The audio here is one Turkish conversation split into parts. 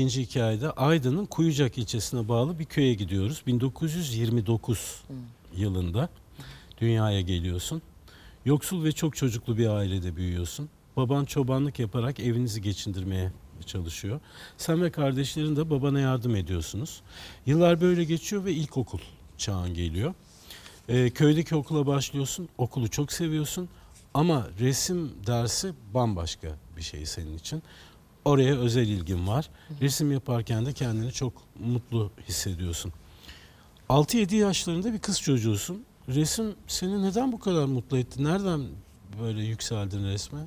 İkinci hikayede Aydın'ın Kuyucak ilçesine bağlı bir köye gidiyoruz. 1929 yılında dünyaya geliyorsun. Yoksul ve çok çocuklu bir ailede büyüyorsun. Baban çobanlık yaparak evinizi geçindirmeye çalışıyor. Sen ve kardeşlerin de babana yardım ediyorsunuz. Yıllar böyle geçiyor ve ilkokul çağın geliyor. Ee, köydeki okula başlıyorsun. Okulu çok seviyorsun. Ama resim dersi bambaşka bir şey senin için. Oraya özel ilgin var. Resim yaparken de kendini çok mutlu hissediyorsun. 6-7 yaşlarında bir kız çocuğusun. Resim seni neden bu kadar mutlu etti? Nereden böyle yükseldin resme?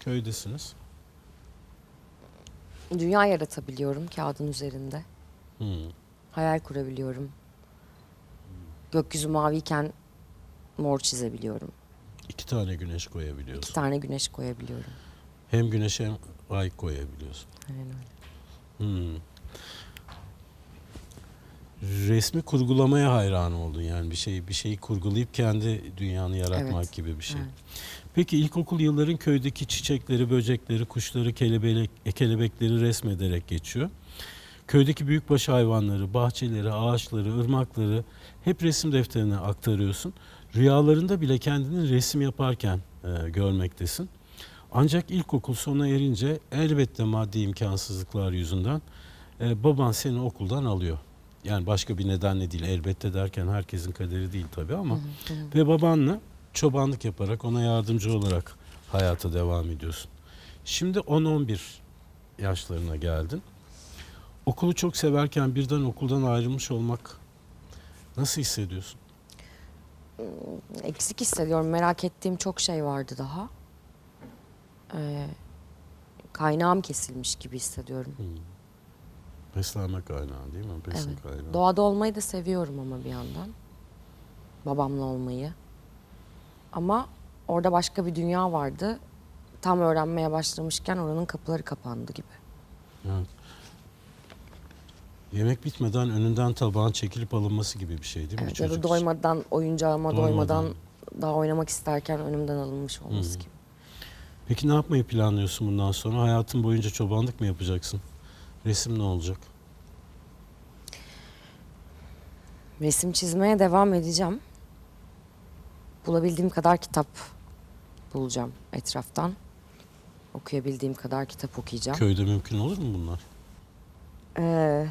Köydesiniz. Dünya yaratabiliyorum kağıdın üzerinde. Hmm. Hayal kurabiliyorum. Gökyüzü maviyken mor çizebiliyorum. İki tane güneş İki koyabiliyorsun. tane güneş koyabiliyorum. Hem güneş hem ay koyabiliyorsun. Aynen öyle. Hmm. Resmi kurgulamaya hayran oldun yani bir şey bir şeyi kurgulayıp kendi dünyanı yaratmak Evet. gibi bir şey. Evet. Peki ilkokul yılların köydeki çiçekleri, böcekleri, kuşları, kelebek, kelebekleri resmederek geçiyor. Köydeki büyükbaş hayvanları, bahçeleri, ağaçları, ırmakları hep resim defterine aktarıyorsun. Rüyalarında bile kendini resim yaparken e, görmektesin. Ancak ilkokul sona erince elbette maddi imkansızlıklar yüzünden e, baban seni okuldan alıyor. Yani başka bir nedenle değil elbette derken herkesin kaderi değil tabii ama ve babanla çobanlık yaparak ona yardımcı olarak hayata devam ediyorsun. Şimdi 10-11 yaşlarına geldin. Okulu çok severken birden okuldan ayrılmış olmak nasıl hissediyorsun? Eksik hissediyorum. Merak ettiğim çok şey vardı daha. Ee, kaynağım kesilmiş gibi hissediyorum. Beslenme kaynağı değil mi? Besin Evet. kaynağı. Doğada olmayı da seviyorum ama bir yandan. Babamla olmayı. Ama orada başka bir dünya vardı. Tam öğrenmeye başlamışken oranın kapıları kapandı gibi. Evet. Yemek bitmeden önünden tabağın çekilip alınması gibi bir şey değil mi? Evet, ya da doymadan oyuncağıma Doymadan. doymadan daha oynamak isterken önümden alınmış olması Hı. gibi. Peki ne yapmayı planlıyorsun bundan sonra? Hayatın boyunca çobanlık mı yapacaksın? Resim ne olacak? Resim çizmeye devam edeceğim. Bulabildiğim kadar kitap bulacağım etraftan. Okuyabildiğim kadar kitap okuyacağım. Köyde mümkün olur mu bunlar? Ee,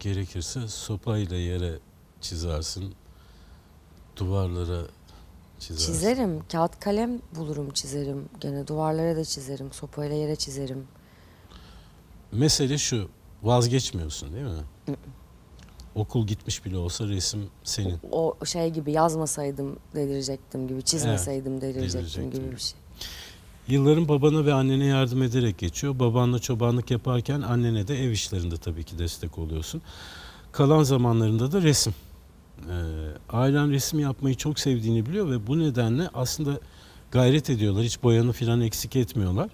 Gerekirse sopayla yere çizersin. Duvarlara çizersin. çizerim. Kağıt kalem bulurum çizerim. Gene duvarlara da çizerim. Sopayla yere çizerim. Mesele şu. Vazgeçmiyorsun değil mi? Okul gitmiş bile olsa resim senin. O şey gibi yazmasaydım delirecektim gibi, çizmeseydim delirecektim delirecektim gibi gibi. bir şey. Yılların babana ve annene yardım ederek geçiyor. Babanla çobanlık yaparken annene de ev işlerinde tabii ki destek oluyorsun. Kalan zamanlarında da resim. Ee, ailen resim yapmayı çok sevdiğini biliyor ve bu nedenle aslında gayret ediyorlar. Hiç boyanı falan eksik etmiyorlar.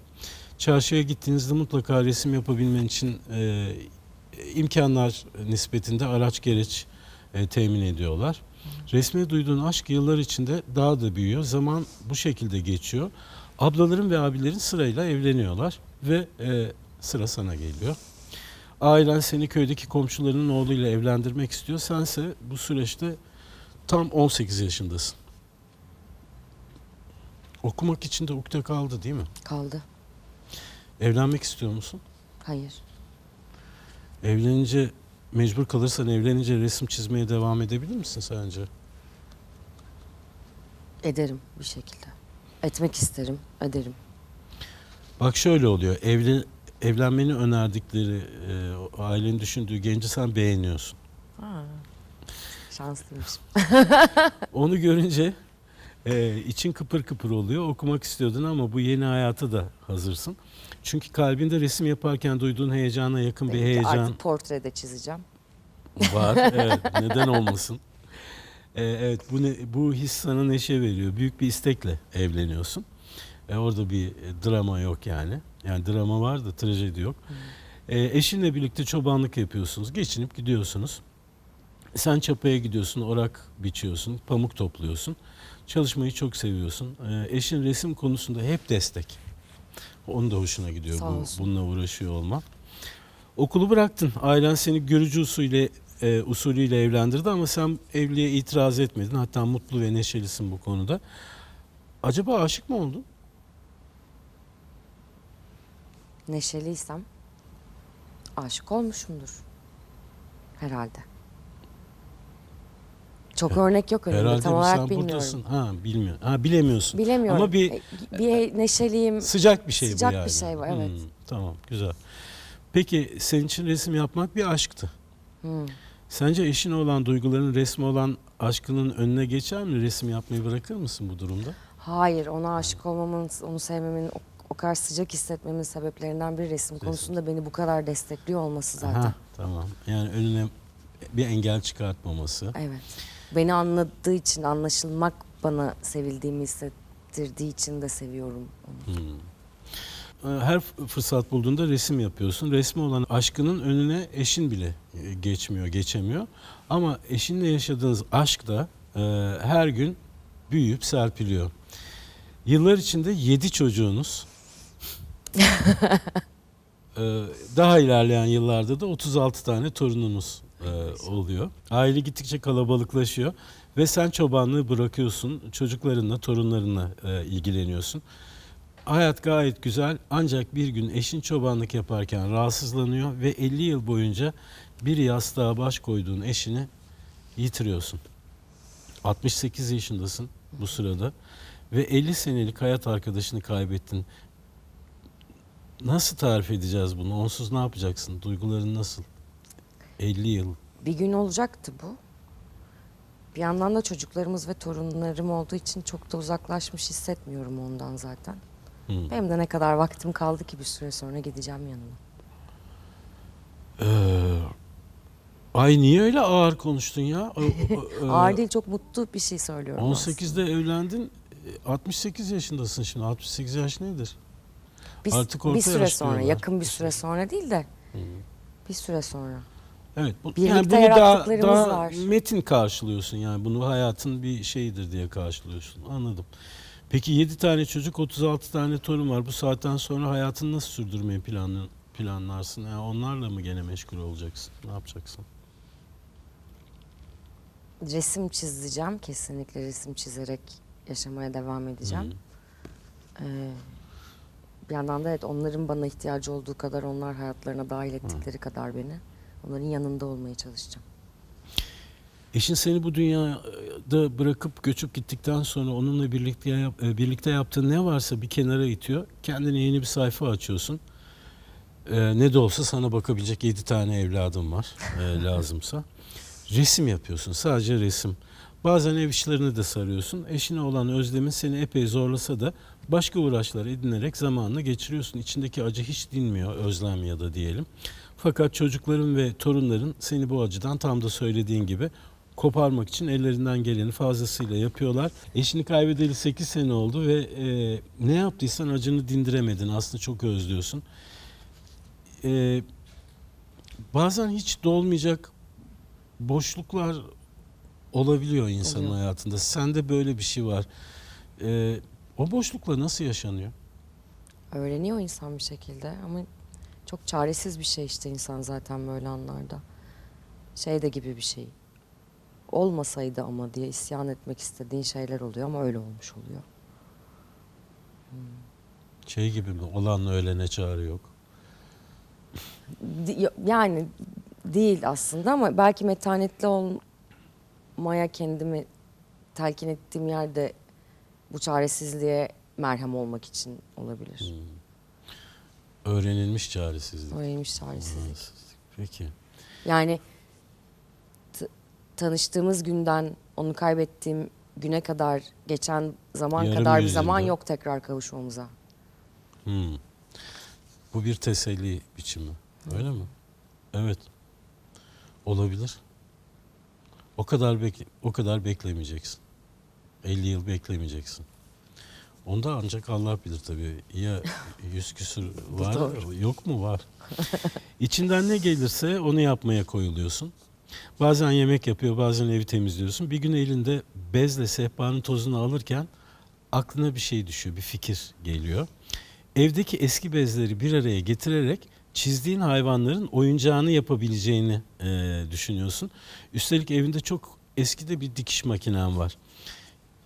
Çarşıya gittiğinizde mutlaka resim yapabilmen için e, imkanlar nispetinde araç gereç e, temin ediyorlar. Resme duyduğun aşk yıllar içinde daha da büyüyor. Zaman bu şekilde geçiyor. Ablaların ve abilerin sırayla evleniyorlar ve e, sıra sana geliyor. Ailen seni köydeki komşularının oğluyla evlendirmek istiyor. Sense bu süreçte tam 18 yaşındasın. Okumak için de ukde kaldı değil mi? Kaldı. Evlenmek istiyor musun? Hayır. Evlenince mecbur kalırsan evlenince resim çizmeye devam edebilir misin sence? Ederim bir şekilde. Etmek isterim, ederim. Bak şöyle oluyor. Evli, evlenmeni önerdikleri, e, o ailenin düşündüğü genci sen beğeniyorsun. Ha. Şanslıymışım. Onu görünce e, için kıpır kıpır oluyor. Okumak istiyordun ama bu yeni hayata da hazırsın. Çünkü kalbinde resim yaparken duyduğun heyecana yakın bir Belki heyecan Artık portrede çizeceğim. var. Evet, neden olmasın? E, evet, bu ne, bu his sana neşe veriyor. Büyük bir istekle evleniyorsun. E, orada bir drama yok yani. Yani drama var da trajedi yok. E, eşinle birlikte çobanlık yapıyorsunuz. Geçinip gidiyorsunuz. Sen çapaya gidiyorsun, orak biçiyorsun, pamuk topluyorsun. Çalışmayı çok seviyorsun. E, eşin resim konusunda hep destek. Onun da hoşuna gidiyor Sağ bu, olsun. bununla uğraşıyor olma. Okulu bıraktın. Ailen seni görücü usulüyle, e, usulüyle evlendirdi ama sen evliliğe itiraz etmedin. Hatta mutlu ve neşelisin bu konuda. Acaba aşık mı oldun? Neşeliysem aşık olmuşumdur. Herhalde. Çok örnek yok önümde. Herhalde Tam bir olarak sen bilmiyorum. buradasın. Ha bilmiyor. Ha bilemiyorsun. Bilemiyorum. Ama bir E, bir neşeliyim. Sıcak bir şey Sıcak bu bir yani. şey bu, evet. Hmm, tamam güzel. Peki senin için resim yapmak bir aşktı. Hmm. Sence eşine olan duyguların resmi olan aşkının önüne geçer mi? Resim yapmayı bırakır mısın bu durumda? Hayır, ona aşık olmamın, onu sevmemin, o, kadar sıcak hissetmemin sebeplerinden bir resim konusunda beni bu kadar destekliyor olması zaten. Aha, tamam. Yani önüne bir engel çıkartmaması. Evet. Beni anladığı için, anlaşılmak bana sevildiğimi hissettirdiği için de seviyorum onu. Hmm. Ee, Her fırsat bulduğunda resim yapıyorsun. Resmi olan aşkının önüne eşin bile e, geçmiyor, geçemiyor. Ama eşinle yaşadığınız aşk da e, her gün büyüyüp serpiliyor. Yıllar içinde yedi çocuğunuz. Ee, daha ilerleyen yıllarda da 36 tane torununuz e, oluyor. Aile gittikçe kalabalıklaşıyor ve sen çobanlığı bırakıyorsun. Çocuklarınla, torunlarınla e, ilgileniyorsun. Hayat gayet güzel ancak bir gün eşin çobanlık yaparken rahatsızlanıyor ve 50 yıl boyunca bir yastığa baş koyduğun eşini yitiriyorsun. 68 yaşındasın bu sırada ve 50 senelik hayat arkadaşını kaybettin. Nasıl tarif edeceğiz bunu? Onsuz ne yapacaksın? Duyguların nasıl? 50 yıl. Bir gün olacaktı bu. Bir yandan da çocuklarımız ve torunlarım olduğu için çok da uzaklaşmış hissetmiyorum ondan zaten. Hmm. Benim de ne kadar vaktim kaldı ki bir süre sonra gideceğim yanına. Ee, ay niye öyle ağır konuştun ya? E, Ağır değil çok mutlu bir şey söylüyorum 18'de evlendin. e, 68 yaşındasın şimdi. 68 yaş nedir? Bir, Artık bir süre sonra, yakın bir süre sonra değil de bir süre sonra. Evet. Bu, Birlikte yani bunu daha, daha var. metin karşılıyorsun yani bunu hayatın bir şeyidir diye karşılıyorsun. Anladım. Peki 7 tane çocuk 36 tane torun var. Bu saatten sonra hayatını nasıl sürdürmeyi planlı, planlarsın? Yani onlarla mı gene meşgul olacaksın? Ne yapacaksın? Resim çizeceğim, kesinlikle resim çizerek yaşamaya devam edeceğim. Ee, bir yandan da evet onların bana ihtiyacı olduğu kadar onlar hayatlarına dahil ettikleri kadar beni onların yanında olmaya çalışacağım. Eşin seni bu dünyada bırakıp göçüp gittikten sonra onunla birlikte yap- e, birlikte yaptığın ne varsa bir kenara itiyor. Kendine yeni bir sayfa açıyorsun. Ee, ne de olsa sana bakabilecek yedi tane evladım var e, lazımsa. Resim yapıyorsun. Sadece resim. Bazen ev işlerini de sarıyorsun. Eşine olan özlemin seni epey zorlasa da başka uğraşlar edinerek zamanını geçiriyorsun. İçindeki acı hiç dinmiyor özlem ya da diyelim. Fakat çocukların ve torunların seni bu acıdan tam da söylediğin gibi koparmak için ellerinden geleni fazlasıyla yapıyorlar. Eşini kaybedeli 8 sene oldu ve e, ne yaptıysan acını dindiremedin. Aslında çok özlüyorsun. E, bazen hiç dolmayacak boşluklar olabiliyor insanın Oluyor. hayatında. Sende böyle bir şey var. E, o boşlukla nasıl yaşanıyor? Öğreniyor insan bir şekilde ama çok çaresiz bir şey işte insan zaten böyle anlarda. Şey de gibi bir şey. Olmasaydı ama diye isyan etmek istediğin şeyler oluyor ama öyle olmuş oluyor. Şey gibi mi? Olan ölene çare yok. Yani değil aslında ama belki metanetli olmaya kendimi telkin ettiğim yerde bu çaresizliğe merhem olmak için olabilir. Öğrenilmiş çaresizlik. Öyleymiş çaresizlik. Çaresizlik. Peki. Yani tanıştığımız günden onu kaybettiğim güne kadar geçen zaman Yarım kadar bir zaman yok tekrar kavuşmamıza. Hmm. Bu bir teselli biçimi. Öyle mi? Evet. Olabilir. O kadar bek o kadar beklemeyeceksin. 50 yıl beklemeyeceksin. Onda ancak Allah bilir tabii. Ya yüz küsur var, yok mu var. İçinden ne gelirse onu yapmaya koyuluyorsun. Bazen yemek yapıyor, bazen evi temizliyorsun. Bir gün elinde bezle sehpanın tozunu alırken aklına bir şey düşüyor, bir fikir geliyor. evdeki eski bezleri bir araya getirerek çizdiğin hayvanların oyuncağını yapabileceğini e, düşünüyorsun. Üstelik evinde çok eski de bir dikiş makinen var.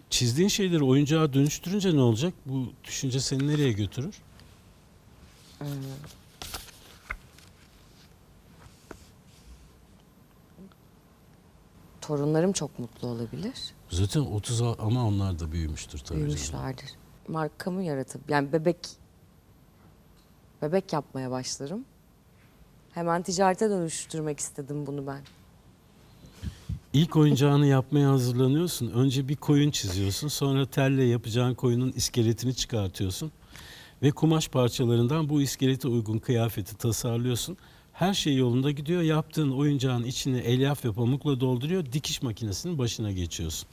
Çizdiğin şeyleri oyuncağa dönüştürünce ne olacak? Bu düşünce seni nereye götürür? Ee, torunlarım çok mutlu olabilir. Zaten 30 a- ama onlar da büyümüştür tabii. Büyümüşlerdir. Markamı yaratıp yani bebek bebek yapmaya başlarım. Hemen ticarete dönüştürmek istedim bunu ben. İlk oyuncağını yapmaya hazırlanıyorsun. Önce bir koyun çiziyorsun. Sonra telle yapacağın koyunun iskeletini çıkartıyorsun. Ve kumaş parçalarından bu iskelete uygun kıyafeti tasarlıyorsun. Her şey yolunda gidiyor. Yaptığın oyuncağın içini elyaf ve pamukla dolduruyor. Dikiş makinesinin başına geçiyorsun.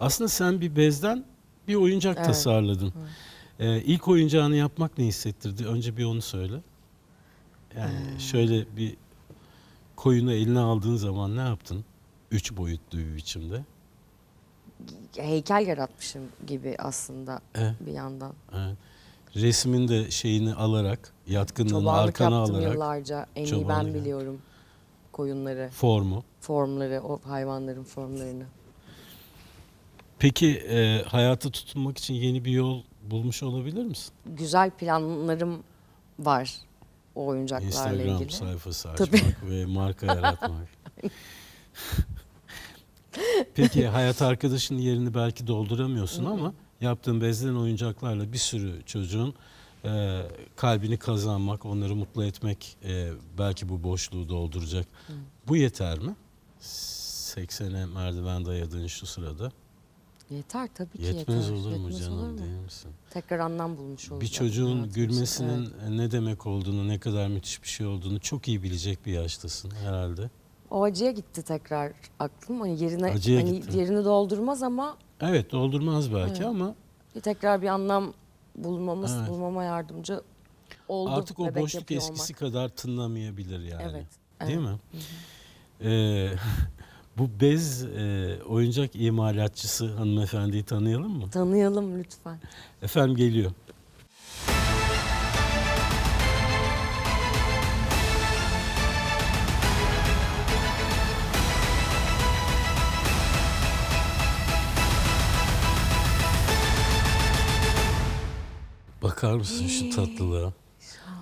Aslında sen bir bezden bir oyuncak Evet. tasarladın. Ee, ilk oyuncağını yapmak ne hissettirdi? Önce bir onu söyle. Yani şöyle bir koyunu eline aldığın zaman ne yaptın? Üç boyutlu bir biçimde. Heykel yaratmışım gibi aslında Evet. bir yandan. Evet. Resmin de şeyini alarak, yatkınlığını Çobanlık arkana alarak yıllarca. En iyi ben biliyorum koyunları, formu. formları, o hayvanların formlarını. Peki e, hayata tutunmak için yeni bir yol bulmuş olabilir misin? Güzel planlarım var o oyuncaklarla Instagram ilgili. sayfası Tabii. açmak ve marka yaratmak. Peki hayat arkadaşının yerini belki dolduramıyorsun ama yaptığın bezden oyuncaklarla bir sürü çocuğun e, kalbini kazanmak, onları mutlu etmek e, belki bu boşluğu dolduracak. Bu yeter mi? 80'e merdiven dayadığın şu sırada. Yeter tabii ki Yetmez yeter. olur mu Yetmez canım olur mu? değil misin? Tekrar anlam bulmuş olacak. Bir çocuğun hayatımız. gülmesinin ne demek olduğunu, ne kadar müthiş bir şey olduğunu çok iyi bilecek bir yaştasın herhalde. O acıya gitti tekrar aklım. Hani yerine Acıya hani gitti. yerini doldurmaz ama Evet doldurmaz belki Evet. ama bir tekrar bir anlam bulmamız Evet. bulmama yardımcı oldu. artık o bebek boşluk yapıyor eskisi olmak. kadar tınlamayabilir yani. Evet. Değil evet. mi? Ee, bu bez e, oyuncak imalatçısı hanımefendiyi tanıyalım mı? Tanıyalım lütfen. Efendim geliyor. Bakar mısın şu tatlılığa?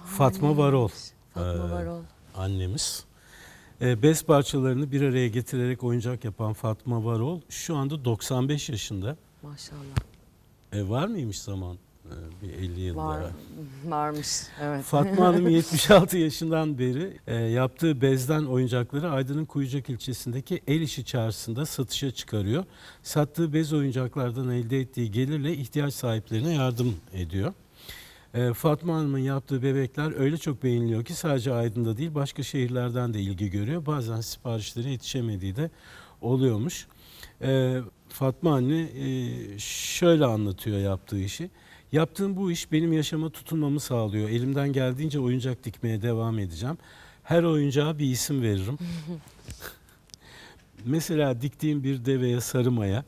Fatma Varol. Fatma Ee, Varol. annemiz. E, bez parçalarını bir araya getirerek oyuncak yapan Fatma Varol şu anda 95 yaşında. Maşallah. E, var mıymış zaman? E, bir 50 yıl Var, daha. varmış. Evet. Fatma Hanım 76 yaşından beri e, yaptığı bezden oyuncakları Aydın'ın Kuyucak ilçesindeki El İşi Çarşısı'nda satışa çıkarıyor. Sattığı bez oyuncaklardan elde ettiği gelirle ihtiyaç sahiplerine yardım ediyor. E, Fatma Hanım'ın yaptığı bebekler öyle çok beğeniliyor ki sadece Aydın'da değil başka şehirlerden de ilgi görüyor. Bazen siparişleri yetişemediği de oluyormuş. E, Fatma anne e, şöyle anlatıyor yaptığı işi. Yaptığım bu iş benim yaşama tutunmamı sağlıyor. Elimden geldiğince oyuncak dikmeye devam edeceğim. Her oyuncağa bir isim veririm. Mesela diktiğim bir deveye sarı maya.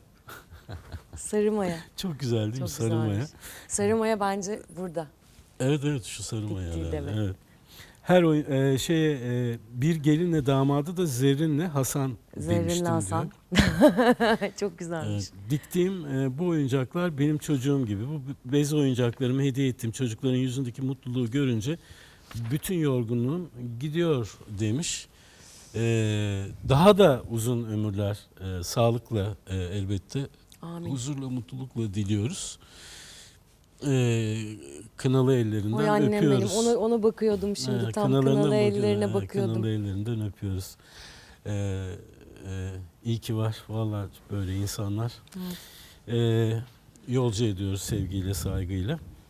Sarı maya. Çok güzel değil mi Çok sarı maya? güzelmiş. Sarı maya bence burada. Evet evet şu sarı Diktiği mayalar. deve. Evet. Her oyun e, şeye e, bir gelinle damadı da Zerrin'le Hasan Zerrin'le demiştim Hasan. diyor. Çok güzelmiş. Evet, diktiğim e, bu oyuncaklar benim çocuğum gibi. Bu bez oyuncaklarımı hediye ettiğim çocukların yüzündeki mutluluğu görünce bütün yorgunluğum gidiyor demiş. E, daha da uzun ömürler e, sağlıkla e, elbette Amin. huzurla mutlulukla diliyoruz. E, kınalı ellerinden Oy annem öpüyoruz. benim. Ona, ona bakıyordum şimdi. Ee, Tam kınalı ellerine bakıyordum. Kınalı ellerinden öpüyoruz. Ee, e, iyi ki var. Vallahi böyle insanlar. Ee, yolcu ediyoruz sevgiyle, saygıyla.